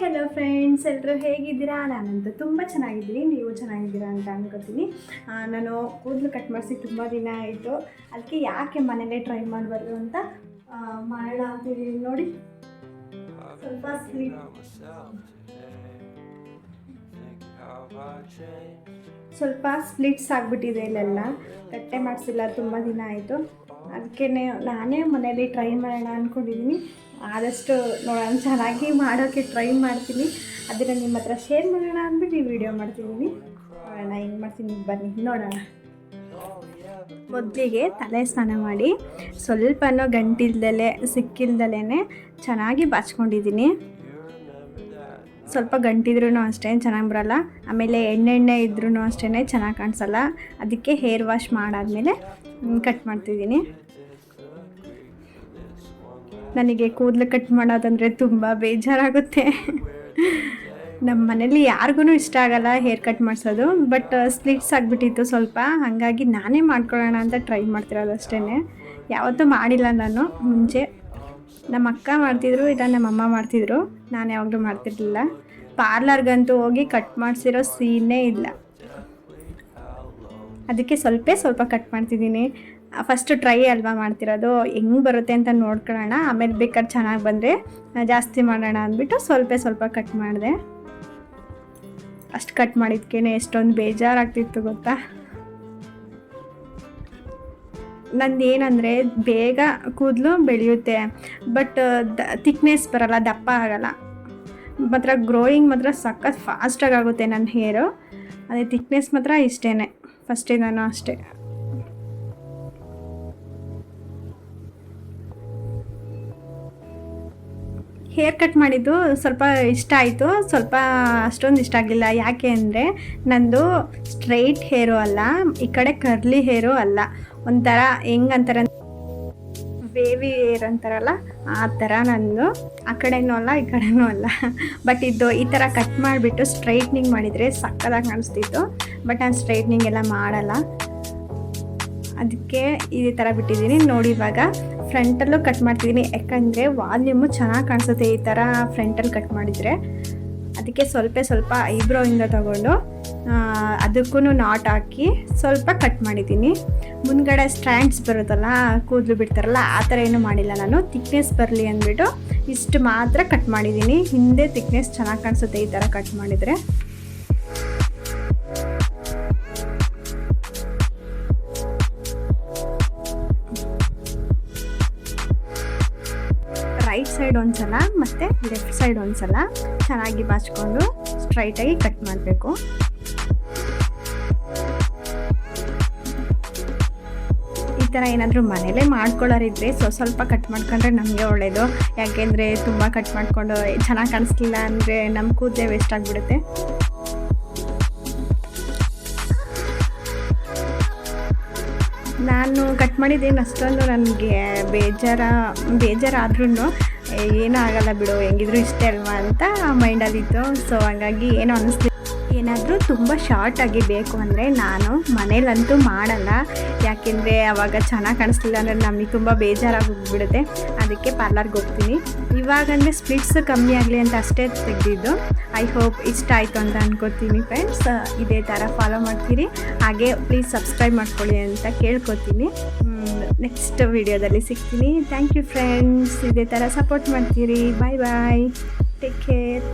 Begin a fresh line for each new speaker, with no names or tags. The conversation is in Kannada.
ಹೆಲೋ ಫ್ರೆಂಡ್ಸ್ ಎಲ್ಲರೂ ಹೇಗಿದ್ದೀರಾ? ನಾನಂತೂ ತುಂಬ ಚೆನ್ನಾಗಿದ್ದೀನಿ. ನೀವು ಚೆನ್ನಾಗಿದ್ದೀರಾ ಅಂತ ಅನ್ಕೋತೀನಿ. ನಾನು ಕೂದಲು ಕಟ್ ಮಾಡಿಸಿ ತುಂಬ ದಿನ ಆಯಿತು. ಅದಕ್ಕೆ ಯಾಕೆ ಮನೇಲೇ ಟ್ರೈ ಮಾಡಬಾರ್ದು ಅಂತ ಮಾಡೋಣ ಅಂತಿದ್ದೀನಿ ನೋಡಿ. ಸ್ವಲ್ಪ ಸ್ವಲ್ಪ ಸ್ಪ್ಲಿಟ್ಸ್ ಆಗಿಬಿಟ್ಟಿದೆ ಇಲ್ಲೆಲ್ಲ. ಕಟ್ಟೆ ಮಾಡಿಸಿಲ್ಲ, ತುಂಬ ದಿನ ಆಯಿತು. ಅದಕ್ಕೆ ನಾನೇ ಮನೇಲಿ ಟ್ರೈ ಮಾಡೋಣ ಅಂದ್ಕೊಂಡಿದ್ದೀನಿ ಆದಷ್ಟು ನೋಡೋಣ ಚೆನ್ನಾಗಿ ಮಾಡೋಕ್ಕೆ ಟ್ರೈ ಮಾಡ್ತೀನಿ. ಅದನ್ನು ನಿಮ್ಮ ಹತ್ರ ಶೇರ್ ಮಾಡೋಣ ಅಂದ್ಬಿಟ್ಟು ಈ ವಿಡಿಯೋ ಮಾಡ್ತಿದ್ದೀನಿ. ನೋಡೋಣ ಹೆಂಗೆ ಮಾಡ್ತೀನಿ ಬನ್ನಿ, ನೋಡೋಣ. ಮೊದಲಿಗೆ ತಲೆ ಸ್ನಾನ ಮಾಡಿ ಸ್ವಲ್ಪನೂ ಗಂಟಿಲ್ದಲೆ ಸಿಕ್ಕಿಲ್ದಲೇ ಚೆನ್ನಾಗಿ ಬಾಚ್ಕೊಂಡಿದ್ದೀನಿ. ಸ್ವಲ್ಪ ಗಂಟಿದ್ರೂ ಅಷ್ಟೇ ಚೆನ್ನಾಗಿ ಬರಲ್ಲ. ಆಮೇಲೆ ಎಣ್ಣೆಣ್ಣೆ ಇದ್ರೂ ಅಷ್ಟೇ ಚೆನ್ನಾಗಿ ಕಾಣಿಸಲ್ಲ. ಅದಕ್ಕೆ ಹೇರ್ ವಾಶ್ ಮಾಡಾದಮೇಲೆ ಕಟ್ ಮಾಡ್ತಿದ್ದೀನಿ. ನನಗೆ ಕೂದಲು ಕಟ್ ಮಾಡೋದಂದರೆ ತುಂಬ ಬೇಜಾರಾಗುತ್ತೆ. ನಮ್ಮ ಮನೇಲಿ ಯಾರಿಗೂ ಇಷ್ಟ ಆಗಲ್ಲ ಹೇರ್ ಕಟ್ ಮಾಡಿಸೋದು ಬಟ್ ಸ್ಲಿಟ್ಸ್ ಆಗಿಬಿಟ್ಟಿತ್ತು ಸ್ವಲ್ಪ. ಹಾಗಾಗಿ ನಾನೇ ಮಾಡ್ಕೊಳ್ಳೋಣ ಅಂತ ಟ್ರೈ ಮಾಡ್ತಿರೋದು ಅಷ್ಟೇ ಯಾವತ್ತೂ ಮಾಡಿಲ್ಲ ನಾನು, ಮುಂಚೆ. ನಮ್ಮ ಅಕ್ಕ ಮಾಡ್ತಿದ್ರು, ಇಲ್ಲ ನಮ್ಮ ಅಮ್ಮ ಮಾಡ್ತಿದ್ರು. ನಾನು ಯಾವಾಗಲೂ ಮಾಡ್ತಿರ್ಲಿಲ್ಲ. ಪಾರ್ಲರ್ಗಂತೂ ಹೋಗಿ ಕಟ್ ಮಾಡಿಸಿರೋ ಸೀನೇ ಇಲ್ಲ. ಅದಕ್ಕೆ ಸ್ವಲ್ಪ ಸ್ವಲ್ಪ ಕಟ್ ಮಾಡ್ತಿದ್ದೀನಿ. ಫಸ್ಟ್ ಟ್ರೈ ಅಲ್ವಾ ಮಾಡ್ತಿರೋದು? ಹೆಂಗ್ ಬರುತ್ತೆ ಅಂತ ನೋಡ್ಕೊಳ್ಳೋಣ. ಆಮೇಲೆ ಬೇಕಾದ್ರೆ ಚೆನ್ನಾಗಿ ಬಂದರೆ ಜಾಸ್ತಿ ಮಾಡೋಣ ಅಂದ್ಬಿಟ್ಟು ಸ್ವಲ್ಪ ಸ್ವಲ್ಪ ಕಟ್ ಮಾಡಿದೆ. ಅಷ್ಟು ಕಟ್ ಮಾಡಿದ್ಕೇನೆ ಎಷ್ಟೊಂದು ಬೇಜಾರಾಗ್ತಿತ್ತು ಗೊತ್ತಾ? ನಂದು ಏನಂದರೆ ಬೇಗ ಕೂದಲು ಬೆಳೆಯುತ್ತೆ ಬಟ್ ದ ತಿಕ್ನೆಸ್ ಬರಲ್ಲ, ದಪ್ಪ ಆಗಲ್ಲ. ಮಾತ್ರ ಗ್ರೋಯಿಂಗ್ ಮಾತ್ರ ಸಖತ್ ಫಾಸ್ಟಾಗಿ ಆಗುತ್ತೆ ನನ್ನ ಹೇರು ಅದೇ ತಿಕ್ನೆಸ್ ಮಾತ್ರ ಇಷ್ಟೇ ನಾನು ಅಷ್ಟೇ. ಹೇರ್ ಕಟ್ ಮಾಡಿದ್ದು ಸ್ವಲ್ಪ ಇಷ್ಟ ಆಯಿತು. ಸ್ವಲ್ಪ ಅಷ್ಟೊಂದು ಇಷ್ಟ ಆಗಿಲ್ಲ. ಯಾಕೆ ಅಂದರೆ ನಂದು ಸ್ಟ್ರೈಟ್ ಹೇರು ಅಲ್ಲ, ಈ ಕಡೆ ಕರ್ಲಿ ಹೇರು ಅಲ್ಲ. ಒಂಥರ ಹೆಂಗಂತಾರೆ ವೇವಿ ಹೇರ್ ಅಂತಾರಲ್ಲ, ಆ ಥರ ನಂದು. ಆ ಕಡೆನೂ ಅಲ್ಲ, ಈ ಕಡೆನೂ ಅಲ್ಲ. ಬಟ್ ಇದು ಈ ಥರ ಕಟ್ ಮಾಡಿಬಿಟ್ಟು ಸ್ಟ್ರೈಟ್ನಿಂಗ್ ಮಾಡಿದರೆ ಸಕ್ಕದಾಗಿ ಕಾಣಿಸ್ತಿತ್ತು. ಬಟ್ ನಾನು ಸ್ಟ್ರೈಟ್ನಿಂಗ್ ಎಲ್ಲ ಮಾಡಲ್ಲ. ಅದಕ್ಕೆ ಇದೇ ಥರ ಬಿಟ್ಟಿದ್ದೀನಿ. ನೋಡಿ ಇವಾಗ ಫ್ರಂಟಲ್ಲೂ ಕಟ್ ಮಾಡ್ತಿದ್ದೀನಿ. ಯಾಕಂದರೆ ವಾಲ್ಯೂಮು ಚೆನ್ನಾಗಿ ಕಾಣಿಸುತ್ತೆ ಈ ಥರ ಫ್ರಂಟಲ್ಲಿ ಕಟ್ ಮಾಡಿದರೆ. ಅದಕ್ಕೆ ಸ್ವಲ್ಪ ಸ್ವಲ್ಪ ಐಬ್ರೋಯಿಂದ ತಗೊಂಡು ಅದಕ್ಕೂ ನಾಟ್ ಹಾಕಿ ಸ್ವಲ್ಪ ಕಟ್ ಮಾಡಿದ್ದೀನಿ. ಮುಂದ್ಗಡೆ ಸ್ಟ್ರ್ಯಾಂಡ್ಸ್ ಬರುತ್ತಲ್ಲ, ಕೂದಲು ಬಿಡ್ತಾರಲ್ಲ, ಆ ಥರ ಏನೂ ಮಾಡಿಲ್ಲ ನಾನು. ತಿಕ್ನೆಸ್ ಬರಲಿ ಅಂದ್ಬಿಟ್ಟು ಇಷ್ಟು ಮಾತ್ರ ಕಟ್ ಮಾಡಿದ್ದೀನಿ. ಹಿಂದೆ ತಿಕ್ನೆಸ್ ಚೆನ್ನಾಗಿ ಕಾಣಿಸುತ್ತೆ ಈ ಥರ ಕಟ್ ಮಾಡಿದರೆ. ರೈಟ್ ಸೈಡ್ ಒಂದ್ಸಲ ಮತ್ತೆ ಲೆಫ್ಟ್ ಸೈಡ್ ಒಂದ್ಸಲ ಚೆನ್ನಾಗಿ ಬಾಚ್ಕೊಂಡು ಸ್ಟ್ರೈಟಾಗಿ ಕಟ್ ಮಾಡಬೇಕು. ಈ ಥರ ಏನಾದರೂ ಮನೇಲೇ ಮಾಡ್ಕೊಳ್ಳೋರಿದ್ರೆ ಸೊ ಸ್ವಲ್ಪ ಕಟ್ ಮಾಡ್ಕೊಂಡ್ರೆ ನಮಗೆ ಒಳ್ಳೆಯದು ಯಾಕೆಂದರೆ ತುಂಬ ಕಟ್ ಮಾಡಿಕೊಂಡು ಚೆನ್ನಾಗಿ ಕಾಣಿಸ್ಲಿಲ್ಲ ಅಂದರೆ ನಮ್ಮ ಕೂದಲೇ ವೇಸ್ಟ್ ಆಗಿಬಿಡುತ್ತೆ. ನಾನು ಕಟ್ ಮಾಡಿದ್ದೇನು ಅಷ್ಟೊಂದು ನನಗೆ ಬೇಜಾರ ಬೇಜಾರಾದ್ರೂ ಏನೂ ಆಗಲ್ಲ ಬಿಡು, ಹೆಂಗಿದ್ರು ಇಷ್ಟ ಅಲ್ವಾ ಅಂತ ಮೈಂಡಲ್ಲಿತ್ತು ಸೊ ಹಂಗಾಗಿ ಏನೂ ಅನ್ನಿಸ್ಲಿಲ್ಲ ಏನಾದರೂ ತುಂಬ ಶಾರ್ಟಾಗಿ ಬೇಕು ಅಂದರೆ ನಾನು ಮನೇಲಂತೂ ಮಾಡಲ್ಲ. ಯಾಕೆಂದರೆ ಅವಾಗ ಚೆನ್ನಾಗಿ ಕಾಣಿಸ್ಲಿಲ್ಲ ಅಂದರೆ ನಮಗೆ ತುಂಬ ಬೇಜಾರಾಗಿ ಹೋಗ್ಬಿಡುತ್ತೆ. ಅದಕ್ಕೆ ಪಾರ್ಲರ್ಗೆ ಹೋಗ್ತೀನಿ. ಇವಾಗಂದರೆ ಸ್ಪ್ಲಿಟ್ಸ್ ಕಮ್ಮಿ ಆಗಲಿ ಅಂತ ಅಷ್ಟೇ ತೆಗೆದಿದ್ದು. ಐ ಹೋಪ್ ಇಷ್ಟ ಆಯಿತು ಅಂತ ಅಂದ್ಕೋತೀನಿ ಫ್ರೆಂಡ್ಸ್ ಇದೇ ಥರ ಫಾಲೋ ಮಾಡ್ತೀರಿ. ಹಾಗೆ ಪ್ಲೀಸ್ ಸಬ್ಸ್ಕ್ರೈಬ್ ಮಾಡ್ಕೊಳ್ಳಿ ಅಂತ ಕೇಳ್ಕೊತೀನಿ. ನೆಕ್ಸ್ಟ್ ವಿಡಿಯೋದಲ್ಲಿ ಸಿಗ್ತೀನಿ. ಥ್ಯಾಂಕ್ ಯು ಫ್ರೆಂಡ್ಸ್ ಇದೇ ಥರ ಸಪೋರ್ಟ್ ಮಾಡ್ತೀರಿ. ಬಾಯ್ ಬಾಯ್ ಟೇಕ್ ಕೇರ್